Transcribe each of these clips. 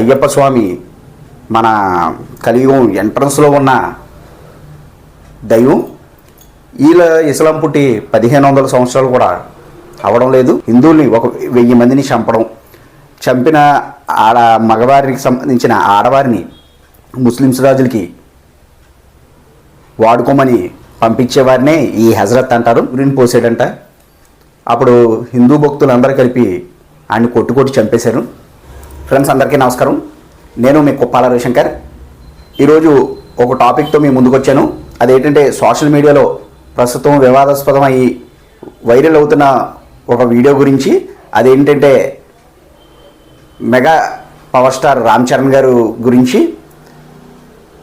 అయ్యప్ప స్వామి మన కలియుగం ఎంట్రన్స్లో ఉన్న దైవం. వీళ్ళ ఇస్లాం పుట్టి పదిహేను వందల సంవత్సరాలు కూడా అవడం లేదు. హిందువుల్ని ఒక వెయ్యి మందిని చంపడం చంపిన ఆడ మగవారికి సంబంధించిన ఆడవారిని ముస్లిమ్స్ రాజులకి వాడుకోమని పంపించేవారినే ఈ హజరత్ అంటారు ఉరిని పోసాడంట. అప్పుడు హిందూ భక్తులు అందరూ కలిపి ఆయన్ని కొట్టుకొట్టి చంపేశారు. ఫ్రెండ్స్ అందరికీ నమస్కారం. నేను మీ కుప్పాల రవిశంకర్. ఈరోజు ఒక టాపిక్తో మీ ముందుకు వచ్చాను అదేంటంటే సోషల్ మీడియాలో ప్రస్తుతం వివాదాస్పదమై వైరల్ అవుతున్న ఒక వీడియో గురించి. అదేంటంటే mega power star Ram Charan garu గురించి.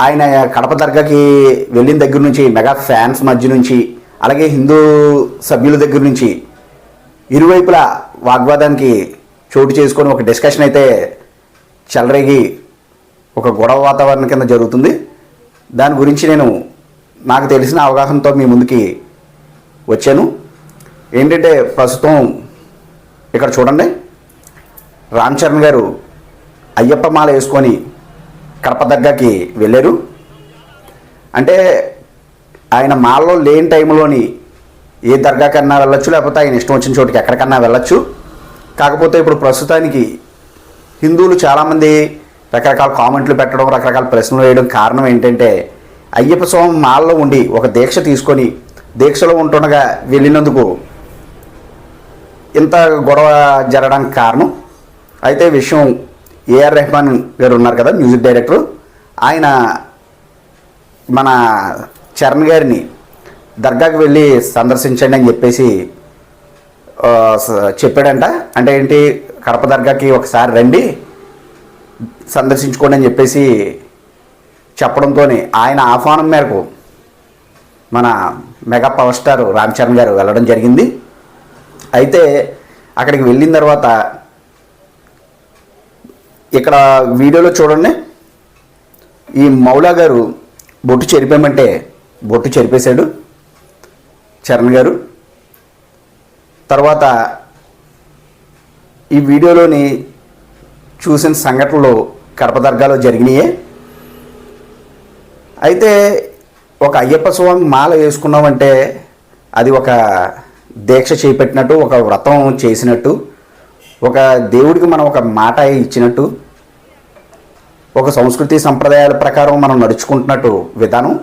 ఆయన కడప దర్గాకి వెళ్ళిన దగ్గర నుంచి మెగా ఫ్యాన్స్ మధ్య నుంచి అలాగే హిందూ సభ్యుల దగ్గర నుంచి ఇరువైపులా వాగ్వాదానికి చోటు చేసుకొని ఒక డిస్కషన్ అయితే చెలరేగి ఒక గొడవ వాతావరణం కింద జరుగుతుంది. దాని గురించి నేను నాకు తెలిసిన అవగాహనతో మీ ముందుకి వచ్చాను. ఏంటంటే ప్రస్తుతం ఇక్కడ చూడండి. రామ్ చరణ్ గారు అయ్యప్ప మాల వేసుకొని కడప దగ్గరకి వెళ్ళారు. అంటే ఆయన మాలలో లేని టైంలోని ఏ దర్గాకన్నా వెళ్ళొచ్చు లేకపోతే ఆయన ఇష్టం వచ్చిన చోటుకి ఎక్కడికన్నా వెళ్ళొచ్చు. కాకపోతే ఇప్పుడు ప్రస్తుతానికి హిందువులు చాలామంది రకరకాల కామెంట్లు పెట్టడం రకరకాల ప్రశ్నలు వేయడం కారణం ఏంటంటే అయ్యప్ప స్వామి మాల్లో ఉండి ఒక దీక్ష తీసుకొని దీక్షలో ఉంటుండగా వెళ్ళినందుకు ఇంత గొడవ జరగడానికి కారణం. అయితే విషయం ఏఆర్ రెహమాన్ గారు ఉన్నారు కదా మ్యూజిక్ డైరెక్టర్. ఆయన మన చరణ్ గారిని దర్గాకి వెళ్ళి సందర్శించండి అని చెప్పేసి చెప్పాడంట. అంటే ఏంటి కడప దర్గాకి ఒకసారి రండి సందర్శించుకోండి అని చెప్పేసి చెప్పడంతో ఆయన ఆహ్వానం మేరకు మన mega power star Ram Charan garu వెళ్ళడం జరిగింది. అయితే అక్కడికి వెళ్ళిన తర్వాత ఇక్కడ వీడియోలో చూడండి ఈ మౌలా గారు బొట్టు చెరిపామంటే బొట్టు చెరిపేశాడు చరణ్ గారు. తర్వాత ఈ వీడియోలోని చూసిన సంఘటనలు కడప దర్గాలో జరిగినాయే. అయితే ఒక అయ్యప్ప స్వామి మాల వేసుకున్నామంటే అది ఒక దీక్ష చేపట్టినట్టు ఒక వ్రతం చేసినట్టు ఒక దేవుడికి మనం ఒక మాట ఇచ్చినట్టు ఒక సంస్కృతి సంప్రదాయాల ప్రకారం మనం నడుచుకుంటున్నట్టు విధానం.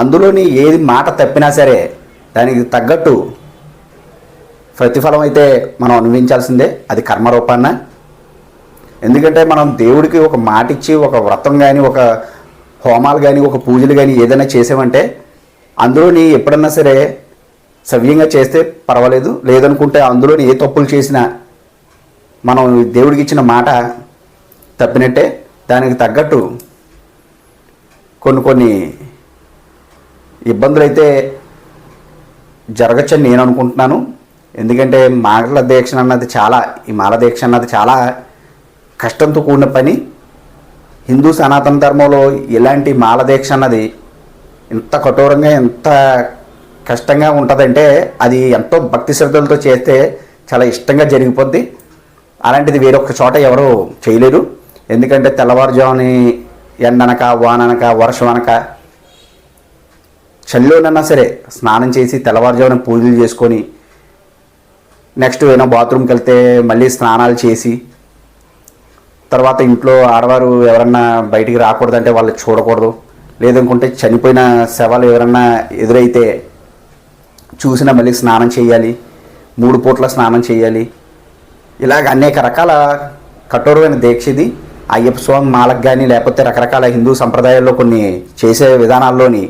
అందులోని ఏది మాట తప్పినా సరే దానికి తగ్గట్టు ప్రతిఫలం అయితే మనం అనుభవించాల్సిందే అది కర్మరూపాన్న. ఎందుకంటే మనం దేవుడికి ఒక మాట ఇచ్చి ఒక వ్రతం కానీ ఒక హోమాలు కానీ ఒక పూజలు కానీ ఏదైనా చేసామంటే అందులోని ఎప్పుడన్నా సరే సవ్యంగా చేస్తే పర్వాలేదు. లేదనుకుంటే అందులోని ఏ తప్పులు చేసినా మనం దేవుడికి ఇచ్చిన మాట తప్పినట్టే దానికి తగ్గట్టు కొన్ని కొన్ని ఇబ్బందులు అయితే జరగచ్చని నేను అనుకుంటున్నాను. ఎందుకంటే మాల దీక్ష అన్నది చాలా ఈ మాల దీక్ష అన్నది చాలా కష్టంతో కూడిన పని. హిందూ సనాతన ధర్మంలో ఇలాంటి మాల దీక్ష అన్నది ఎంత కఠోరంగా ఎంత కష్టంగా ఉంటుందంటే అది ఎంతో భక్తి శ్రద్ధలతో చేస్తే చాలా ఇష్టంగా జరిగిపోద్ది. అలాంటిది వేరొక చోట ఎవరు చేయలేరు. ఎందుకంటే తెల్లవారుజాముని ఎండనక వాననక వర్షం అనక చలిలోనన్నా సరే స్నానం చేసి తెల్లవారుజామున పూజలు చేసుకొని నెక్స్ట్ ఏమైనా బాత్రూమ్కి వెళ్తే మళ్ళీ స్నానాలు చేసి తర్వాత ఇంట్లో ఆడవారు ఎవరన్నా బయటికి రాకూడదంటే వాళ్ళు చూడకూడదు. లేదనుకుంటే చనిపోయిన శవాలు ఎవరన్నా ఎదురైతే చూసినా మళ్ళీ స్నానం చేయాలి మూడు పూట్ల స్నానం చేయాలి. ఇలాగ అనేక రకాల కఠోరమైన దీక్షది అయ్యప్ప స్వామి మాలకు కానీ లేకపోతే రకరకాల హిందూ సంప్రదాయాల్లో కొన్ని చేసే విధానాల్లోని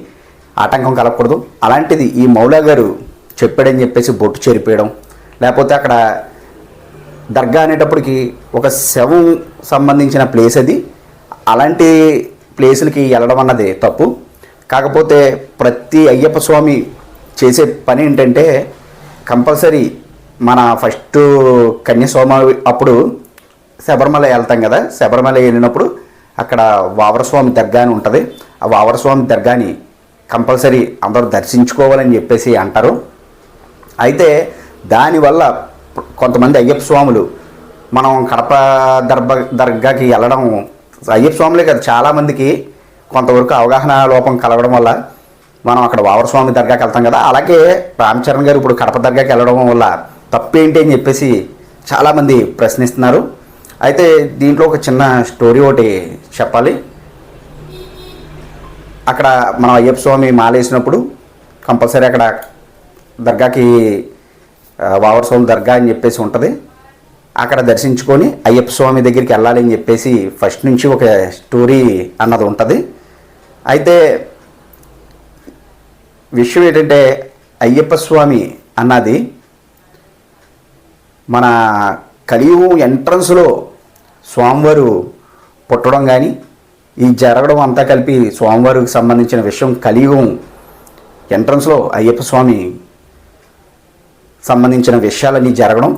ఆటంకం కలగకూడదు. అలాంటిది ఈ మౌలా గారు చెప్పాడని చెప్పేసి బొట్టు చెరిపేయడం లేకపోతే అక్కడ దర్గా అనేటప్పటికి ఒక శవం సంబంధించిన ప్లేస్ అది. అలాంటి ప్లేసులకి వెళ్ళడం అన్నది తప్పు. కాకపోతే ప్రతి అయ్యప్ప స్వామి చేసే పని ఏంటంటే కంపల్సరీ మన ఫస్ట్ కన్యాస్వామి అప్పుడు శబరిమల వెళ్తాం కదా. శబరిమల వెళ్ళినప్పుడు అక్కడ వావరస్వామి దర్గా అని ఉంటుంది. ఆ వావరస్వామి దర్గాని కంపల్సరీ అందరూ దర్శించుకోవాలని చెప్పేసి అంటారు. అయితే దానివల్ల కొంతమంది అయ్యప్ప స్వాములు మనం కడప దర్భ దర్గాకి వెళ్ళడం అయ్యప్ప స్వాములే కాదు చాలామందికి కొంతవరకు అవగాహన లోపం కలగడం వల్ల మనం అక్కడ వావరస్వామి దర్గాకి వెళ్తాం కదా. అలాగే రామచరణ్ గారు ఇప్పుడు కడప దర్గాకి వెళ్ళడం వల్ల తప్పేంటి అని చెప్పేసి చాలామంది ప్రశ్నిస్తున్నారు. అయితే దీంట్లో ఒక చిన్న స్టోరీ ఒకటి చెప్పాలి. అక్కడ మనం అయ్యప్ప స్వామి మాలేసినప్పుడు కంపల్సరీ అక్కడ దర్గాకి ఆ, స్వామి దర్గా అని చెప్పేసి ఉంటుంది. అక్కడ దర్శించుకొని అయ్యప్ప స్వామి దగ్గరికి వెళ్ళాలి అని చెప్పేసి ఫస్ట్ నుంచి ఒక స్టోరీ అన్నది ఉంటుంది. అయితే విషయం ఏంటంటే అయ్యప్ప స్వామి అన్నది మన కలియుగం ఎంట్రన్స్లో స్వామివారు పుట్టడం కానీ ఈ జరగడం అంతా కలిపి స్వామివారికి సంబంధించిన విషయం కలియుగం ఎంట్రన్స్లో అయ్యప్ప స్వామి సంబంధించిన విషయాలన్నీ జరగడం.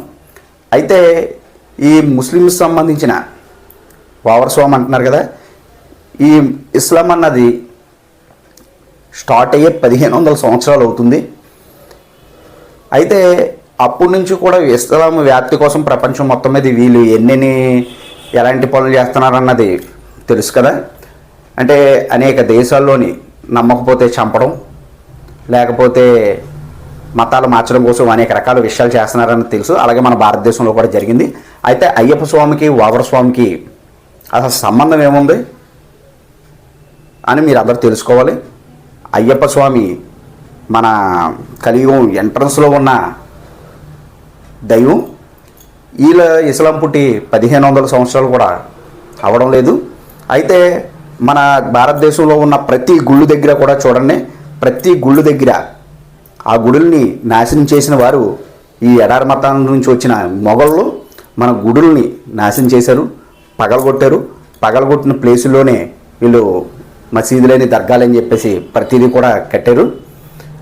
అయితే ఈ ముస్లిమ్స్ సంబంధించిన వావర్స్వామ్ అంటున్నారు కదా ఈ ఇస్లాం అన్నది స్టార్ట్ అయ్యే పదిహేను వందల సంవత్సరాలు అవుతుంది. అయితే అప్పటి నుంచి కూడా ఇస్లాం వ్యాప్తి కోసం ప్రపంచం మొత్తం మీద వీళ్ళు ఎన్నెన్ని ఎలాంటి పనులు చేస్తున్నారన్నది తెలుసు కదా. అంటే అనేక దేశాల్లోని నమ్మకపోతే చంపడం లేకపోతే మతాలు మార్చడం కోసం అనేక రకాల విషయాలు చేస్తున్నారని తెలుసు. అలాగే మన భారతదేశంలో కూడా జరిగింది. అయితే అయ్యప్ప స్వామికి వావర స్వామికి అసలు సంబంధం ఏముంది అని మీరు అందరూ తెలుసుకోవాలి. అయ్యప్ప స్వామి మన కలియుగం ఎంట్రన్స్లో ఉన్న దైవం. వీళ్ళ ఇస్లాం పుట్టి పదిహేను వందల సంవత్సరాలు కూడా అవడం లేదు. అయితే మన భారతదేశంలో ఉన్న ప్రతి గుళ్ళు దగ్గర కూడా చూడండి. ప్రతి గుళ్ళు దగ్గర ఆ గుడుల్ని నాశనం చేసిన వారు ఈ ఎడారి మతాల నుంచి వచ్చిన మొఘళ్ళు మన గుడుల్ని నాశనం చేశారు పగలగొట్టారు. పగలగొట్టిన ప్లేసుల్లోనే వీళ్ళు మసీదులేని దర్గాలని చెప్పేసి ప్రతిదీ కూడా కట్టారు.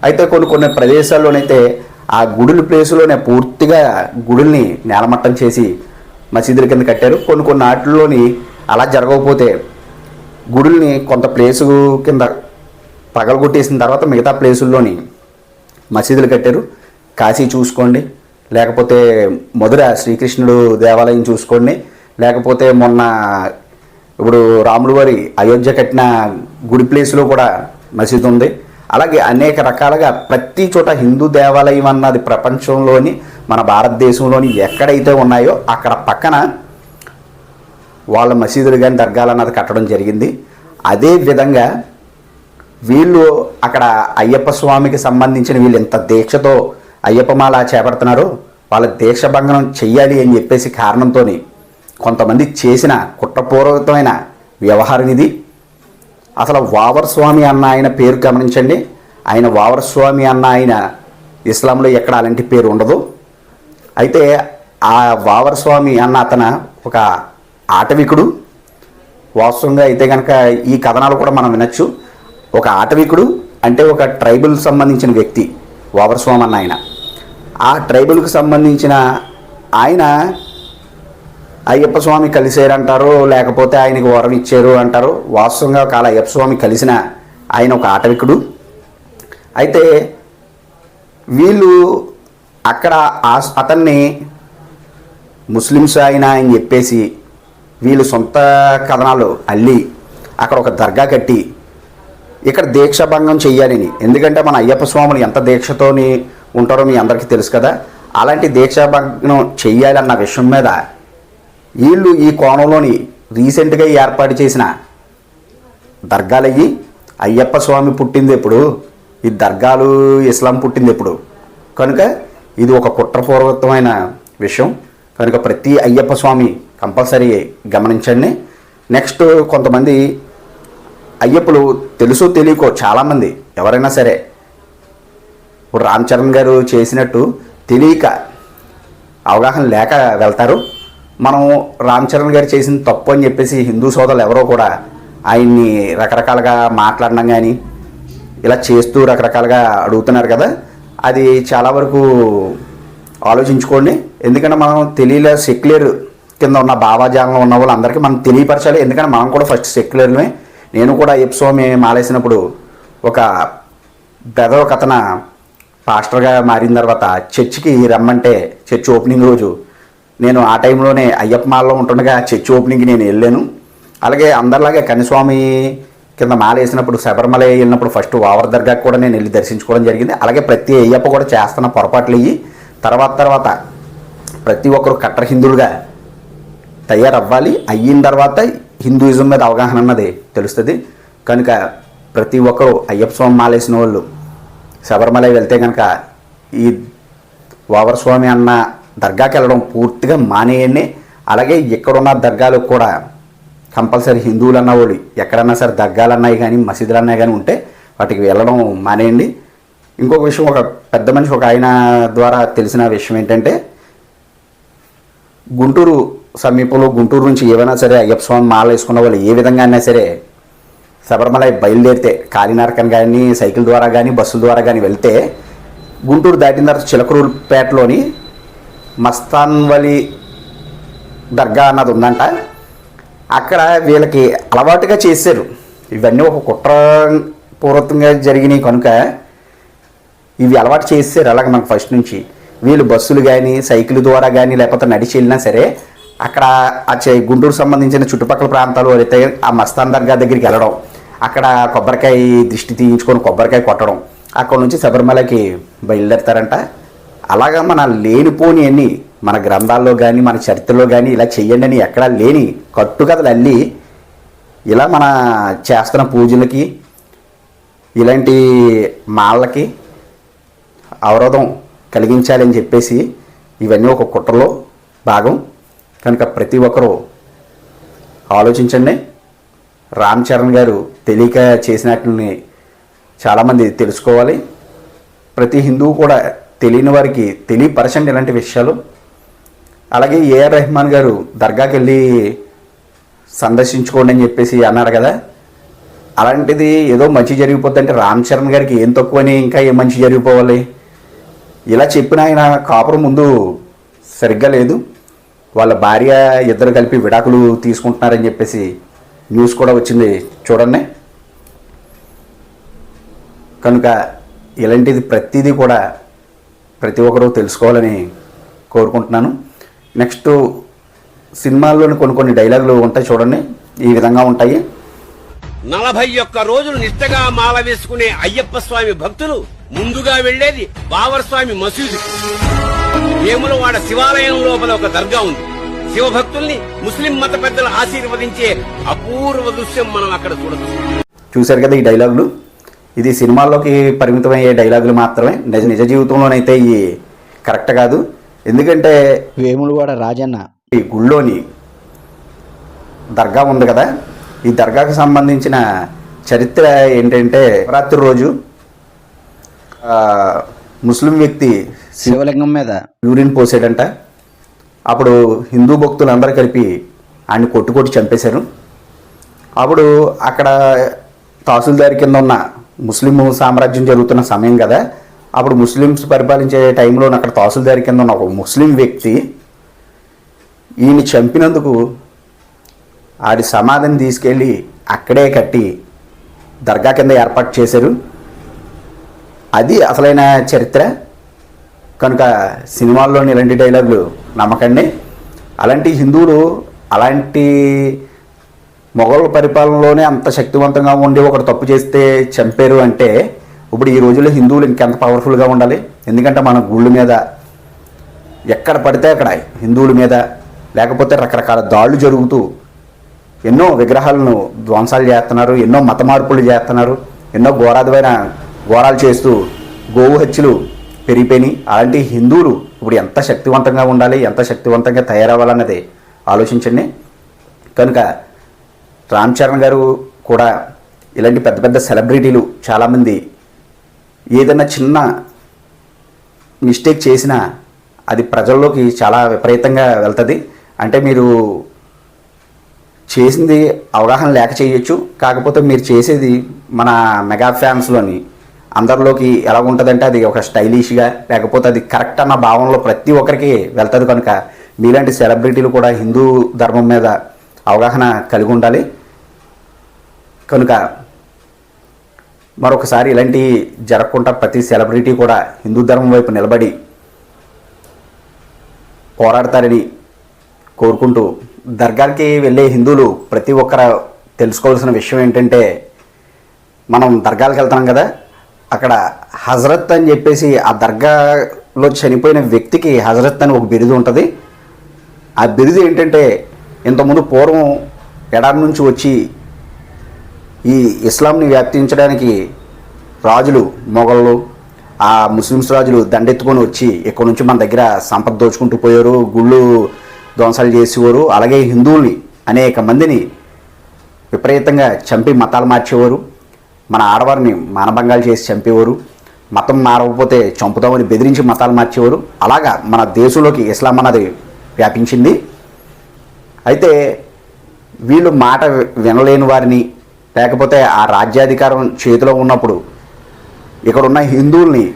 అయితే కొన్ని కొన్ని ప్రదేశాల్లోనైతే ఆ గుడుల ప్లేసులోనే పూర్తిగా గుడుల్ని నేలమట్టం చేసి మసీదుల కింద కట్టారు. కొన్ని కొన్ని ఆటల్లోని అలా జరగకపోతే గుడుల్ని కొంత ప్లేసు కింద పగలగొట్టేసిన తర్వాత మిగతా ప్లేసుల్లోని మసీదులు కట్టారు. కాశీ చూసుకోండి. లేకపోతే మధుర శ్రీకృష్ణుడు దేవాలయం చూసుకోండి. లేకపోతే మొన్న ఇప్పుడు రాముడు వారి అయోధ్య కట్టిన గుడి ప్లేస్లో కూడా మసీదు ఉంది. అలాగే అనేక రకాలుగా ప్రతి చోట హిందూ దేవాలయం అన్నది ప్రపంచంలోని మన భారతదేశంలోని ఎక్కడైతే ఉన్నాయో అక్కడ పక్కన వాళ్ళ మసీదులు కానీ దర్గాలు అన్నది కట్టడం జరిగింది. అదే విధంగా వీళ్ళు అక్కడ అయ్యప్ప స్వామికి సంబంధించిన వీళ్ళు ఎంత దీక్షతో అయ్యప్పమాల చేపడుతున్నారు? వాళ్ళ దీక్ష భంగనం చెయ్యాలి అని చెప్పేసి కారణంతో కొంతమంది చేసిన కుట్రపూర్వకమైన వ్యవహారం ఇది. అసలు వావర్ స్వామి అన్న ఆయన పేరు గమనించండి. ఆయన వావర్ స్వామి అన్న ఆయన ఇస్లాంలో ఎక్కడ అలాంటి పేరు ఉండదు. అయితే ఆ వావర్ స్వామి అన్న అతను ఒక ఆటవికుడు. వాస్తవంగా అయితే కనుక ఈ కథనాలు కూడా మనం వినొచ్చు. ఒక ఆటవికుడు అంటే ఒక ట్రైబల్ సంబంధించిన వ్యక్తి వావరస్వామి అన్న ఆయన. ఆ ట్రైబల్కి సంబంధించిన ఆయన అయ్యప్ప స్వామి కలిసారంటారు లేకపోతే ఆయనకు వరం ఇచ్చారు అంటారు వాస్తవంగా కాల అయ్యప్ప స్వామి కలిసిన ఆయన ఒక ఆటవికుడు. అయితే వీళ్ళు అక్కడ ఆ- అతన్ని ముస్లిమ్స్ ఆయన అని చెప్పేసి వీళ్ళు సొంత కథనాలు అల్లి అక్కడ ఒక దర్గా కట్టి ఇక్కడ దీక్షభంగం చేయాలని ఎందుకంటే మన అయ్యప్ప స్వాములు ఎంత దీక్షతోని ఉంటారో మీ అందరికీ తెలుసు కదా. అలాంటి దీక్షాభంగం చెయ్యాలన్న విషయం మీద వీళ్ళు ఈ కోణంలోని రీసెంట్గా ఏర్పాటు చేసిన దర్గాలయ్యి అయ్యప్ప స్వామి పుట్టింది ఎప్పుడు? ఈ దర్గాలు ఇస్లాం పుట్టింది ఎప్పుడు? కనుక ఇది ఒక కుట్రపూర్వకమైన విషయం. కనుక ప్రతి అయ్యప్ప స్వామి కంపల్సరీ గమనించండి. నెక్స్ట్ కొంతమంది అయ్యప్పలు తెలుసో తెలియకో చాలామంది ఎవరైనా సరే. ఇప్పుడు రామ్ చరణ్ గారు చేసినట్టు తెలియక అవగాహన లేక వెళ్తారు. మనం రామ్ చరణ్ గారు చేసిన తప్పు అని చెప్పేసి హిందూ సోదరులు ఎవరో కూడా ఆయన్ని రకరకాలుగా మాట్లాడడం కానీ ఇలా చేస్తూ రకరకాలుగా అడుగుతున్నారు కదా. అది చాలా వరకు ఆలోచించుకోండి. ఎందుకంటే మనం తెలియలే సెక్యులర్ కింద ఉన్న భావాజాలంలో ఉన్న వాళ్ళందరికీ మనం తెలియపరచాలి. ఎందుకంటే మనం కూడా ఫస్ట్ సెక్యులర్మే నేను కూడా అయ్యప్ప స్వామి మాలేసినప్పుడు ఒక పెద్ద కథన పాస్టర్గా మారిన తర్వాత చర్చికి రమ్మంటే చర్చ్ ఓపెనింగ్ రోజు నేను ఆ టైంలోనే అయ్యప్ప మాలలో ఉంటుండగా చర్చ్ ఓపెనింగ్కి నేను వెళ్ళాను. అలాగే అందరిలాగే కనిస్వామి కింద మాల వేసినప్పుడు శబరిమల వెళ్ళినప్పుడు ఫస్ట్ వావర్ దర్గాకి కూడా నేను వెళ్ళి దర్శించుకోవడం జరిగింది. అలాగే ప్రతి అయ్యప్ప కూడా చేస్తున్న పొరపాట్లు ఇవి తర్వాత తర్వాత ప్రతి ఒక్కరు కట్టర్ హిందువులుగా తయారవ్వాలి. అయిన తర్వాత హిందూయిజం మీద అవగాహన అన్నది తెలుస్తుంది. కనుక ప్రతి ఒక్కరూ అయ్యప్ప స్వామి మాలేసిన వాళ్ళు శబరిమల వెళ్తే కనుక ఈ వావరస్వామి అన్న దర్గాకి వెళ్ళడం పూర్తిగా మానేయండి. అలాగే ఇక్కడున్న దర్గాలు కూడా కంపల్సరీ హిందువులు అన్న వాళ్ళు ఎక్కడన్నా సరే దర్గాలు అన్నాయి కానీ మసీదులు అన్నాయి కానీ ఉంటే వాటికి వెళ్ళడం మానేయండి. ఇంకొక విషయం ఒక పెద్ద మనిషి ఒక ఆయన ద్వారా తెలిసిన విషయం ఏంటంటే గుంటూరు సమీపంలో గుంటూరు నుంచి ఏవైనా సరే అయ్యప్ప స్వామి మాల వేసుకున్న వాళ్ళు ఏ విధంగా అయినా సరే శబరిమల బయలుదేరితే కాలినరకం కానీ సైకిల్ ద్వారా కానీ బస్సుల ద్వారా కానీ వెళ్తే గుంటూరు దాటిన తర్వాత చిలకరూరుపేటలోని మస్తాన్వలి దర్గా అన్నది ఉందంట. అక్కడ వీళ్ళకి అలవాటుగా చేశారు. ఇవన్నీ ఒక కుట్ర పూర్వకంగా జరిగినాయి కనుక ఇవి అలవాటు చేసారు అలాగే మనకు ఫస్ట్ నుంచి. వీళ్ళు బస్సులు కానీ సైకిల్ ద్వారా కానీ లేకపోతే నడిచి వెళ్ళినా సరే అక్కడ ఆ గుంటూరు సంబంధించిన చుట్టుపక్కల ప్రాంతాలు అయితే ఆ మస్తాన్ దర్గా దగ్గరికి వెళ్ళడం అక్కడ కొబ్బరికాయ దృష్టి తీయించుకొని కొబ్బరికాయ కొట్టడం అక్కడ నుంచి శబరిమలకి బయలుదేరతారంట. అలాగా మన లేనిపోని అన్ని మన గ్రంథాల్లో కానీ మన చరిత్రలో కానీ ఇలా చెయ్యండి అని ఎక్కడా లేని కట్టుకథలు అల్లి ఇలా మన చేస్తున్న పూజలకి ఇలాంటి మాళ్ళకి అవరోధం కలిగించాలని చెప్పేసి ఇవన్నీ ఒక కుట్రలో భాగం. కనుక ప్రతి ఒక్కరూ ఆలోచించండి. రామ్ చరణ్ గారు తెలియక చేసినట్లని చాలామంది తెలుసుకోవాలి. ప్రతి హిందువు కూడా తెలియని వారికి తెలియపరచండి ఇలాంటి విషయాలు. అలాగే ఏఆర్ రెహమాన్ గారు దర్గాకి వెళ్ళి సందర్శించుకోండి అని చెప్పేసి అన్నారు కదా. అలాంటిది ఏదో మంచి జరిగిపోతుందంటే రామ్ చరణ్ గారికి ఏం తక్కువని ఇంకా ఏం మంచి జరిగిపోవాలి? ఇలా చెప్పిన ఆయన కాపురం ముందు సరిగ్గా లేదు. వాళ్ళ భార్య ఇద్దరు కలిపి విడాకులు తీసుకుంటున్నారని చెప్పేసి న్యూస్ కూడా వచ్చింది. చూడండి. కనుక ఇలాంటిది ప్రతిదీ కూడా ప్రతి ఒక్కరూ తెలుసుకోవాలని కోరుకుంటున్నాను. నెక్స్ట్ సినిమాల్లోని కొన్ని కొన్ని డైలాగులు ఉంటాయి చూడండి. ఈ విధంగా ఉంటాయి. నలభై ఒక్క రోజులు నిష్టగా మాల వేసుకునే అయ్యప్ప స్వామి భక్తులు ముందుగా వెళ్ళేది బావర్ స్వామి మసీదు. వేములవాడ శివాలయం లోపల ఒక దర్గా ఉంది. శివభక్తుల్ని ముస్లిం మత పెద్దలు ఆశీర్వదించే అపూర్వ దృశ్యం మనం అక్కడ చూడవచ్చు చూశారు కదా ఈ డైలాగులు? ఇది సినిమాల్లోకి పరిమితమయ్యే డైలాగులు మాత్రమే. నిజ నిజ జీవితంలోనైతే ఈ కరెక్ట్ కాదు. ఎందుకంటే వేములవాడ రాజన్న. ఈ గుళ్ళోని దర్గా ఉంది కదా? ఈ దర్గాకు సంబంధించిన చరిత్ర ఏంటంటే శివరాత్రి రోజు ముస్లిం వ్యక్తి శివలింగం మీద. యూరిన్ పోసాడంట. అప్పుడు హిందూ భక్తులు అందరూ కలిపి ఆయన్ని కొట్టు కొట్టి చంపేశారు. అప్పుడు అక్కడ తహసీల్దారి కింద ఉన్న ముస్లిం సామ్రాజ్యం జరుగుతున్న సమయం కదా. అప్పుడు ముస్లిమ్స్ పరిపాలించే టైంలో అక్కడ తహసీల్దారి కింద ఉన్న ఒక ముస్లిం వ్యక్తి ఈయన చంపినందుకు ఆడి సమాధిని తీసుకెళ్ళి అక్కడే కట్టి దర్గా కింద ఏర్పాటు చేశారు. అది అసలైన చరిత్ర. కనుక సినిమాల్లోని ఇలాంటి డైలాగులు నమ్మకండి. అలాంటి హిందువులు అలాంటి మొఘల్ పరిపాలనలోనే అంత శక్తివంతంగా ఉండి ఒకటి తప్పు చేస్తే చంపారు అంటే ఇప్పుడు ఈ రోజుల్లో హిందువులు ఇంకెంత పవర్ఫుల్గా ఉండాలి? ఎందుకంటే మన గుళ్ళు మీద ఎక్కడ పడితే అక్కడ హిందువుల మీద లేకపోతే రకరకాల దాడులు జరుగుతూ ఎన్నో విగ్రహాలను ధ్వంసాలు చేస్తున్నారు ఎన్నో మత మార్పులు చేస్తున్నారు ఎన్నో ఘోరాదమైన ఘోరాలు చేస్తూ గోవు హత్యలు పెరిగిపోయినాయి. అలాంటి హిందువులు ఇప్పుడు ఎంత శక్తివంతంగా ఉండాలి ఎంత శక్తివంతంగా తయారవ్వాలన్నది ఆలోచించండి. కనుక రామ్ చరణ్ గారు కూడా ఇలాంటి పెద్ద పెద్ద సెలబ్రిటీలు చాలామంది ఏదైనా చిన్న మిస్టేక్ చేసినా అది ప్రజల్లోకి చాలా విపరీతంగా వెళ్తుంది. అంటే మీరు చేసింది అవగాహన లేక చేయొచ్చు. కాకపోతే మీరు చేసేది మన మెగా ఫ్యాన్స్లోని అందరిలోకి ఎలా ఉంటుందంటే అది ఒక స్టైలిష్గా లేకపోతే అది కరెక్ట్ అన్న భావనలో ప్రతి ఒక్కరికి వెళ్తుంది కనుక మీలాంటి సెలబ్రిటీలు కూడా హిందూ ధర్మం మీద అవగాహన కలిగి ఉండాలి. కనుక మరొకసారి ఇలాంటి జరగకుండా ప్రతి సెలబ్రిటీ కూడా హిందూ ధర్మం వైపు నిలబడి పోరాడతారని కోరుకుంటూ దర్గాకి వెళ్ళే హిందువులు ప్రతి ఒక్కరు తెలుసుకోవాల్సిన విషయం ఏంటంటే మనం దర్గాలకు వెళ్తున్నాం కదా అక్కడ హజరత్ అని చెప్పేసి ఆ దర్గాలో చనిపోయిన వ్యక్తికి హజరత్ అని ఒక బిరుదు ఉంటుంది. ఆ బిరుదు ఏంటంటే ఇంతకుముందు పూర్వం ఎడారి నుంచి వచ్చి ఈ ఇస్లాంని వ్యాప్తించడానికి రాజులు మొఘళ్ళు ఆ ముస్లిమ్స్ రాజులు దండెత్తుకొని వచ్చి ఇక్కడ నుంచి మన దగ్గర సంపద దోచుకుంటూ పోయారు గుళ్ళు ధ్వంసాలు చేసేవారు అలాగే హిందువుల్ని అనేక మందిని విపరీతంగా చంపి మతాలు మార్చేవారు. మన ఆడవారిని మానభంగాలు చేసి చంపేవారు. మతం మారకపోతే చంపుతామని బెదిరించి మతాలు మార్చేవారు. అలాగా మన దేశంలోకి ఇస్లాం అన్నది వ్యాపించింది. అయితే వీళ్ళు మాట వినలేని వారిని లేకపోతే ఆ రాజ్యాధికారం చేతిలో ఉన్నప్పుడు ఇక్కడ ఉన్న హిందువుల్ని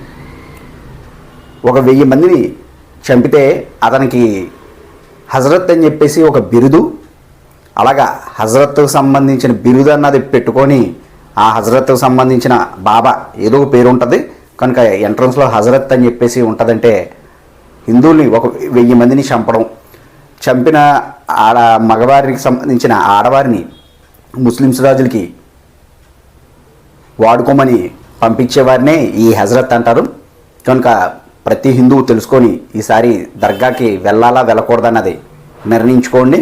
ఒక వెయ్యి మందిని చంపితే అతనికి హజరత్ అని చెప్పేసి ఒక బిరుదు అలాగా హజరత్కు సంబంధించిన బిరుదు అన్నది పెట్టుకొని ఆ హజరత్కు సంబంధించిన బాబా ఏదో ఒక పేరు ఉంటుంది. కనుక ఎంట్రన్స్లో హజరత్ అని చెప్పేసి ఉంటుందంటే హిందువుల్ని ఒక వెయ్యి మందిని చంపడం చంపిన ఆడ మగవారికి సంబంధించిన ఆడవారిని ముస్లిమ్స్ రాజులకి వాడుకోమని పంపించేవారినే ఈ హజరత్ అంటారు. కనుక ప్రతి హిందువు తెలుసుకొని ఈసారి దర్గాకి వెళ్ళాలా వెళ్ళకూడదన్నది నిర్ణయించుకోండి.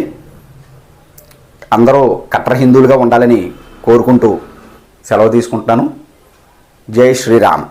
అందరూ కట్టర్ హిందువులుగా ఉండాలని కోరుకుంటూ సెలవు తీసుకుంటున్నాను. జై శ్రీరామ్.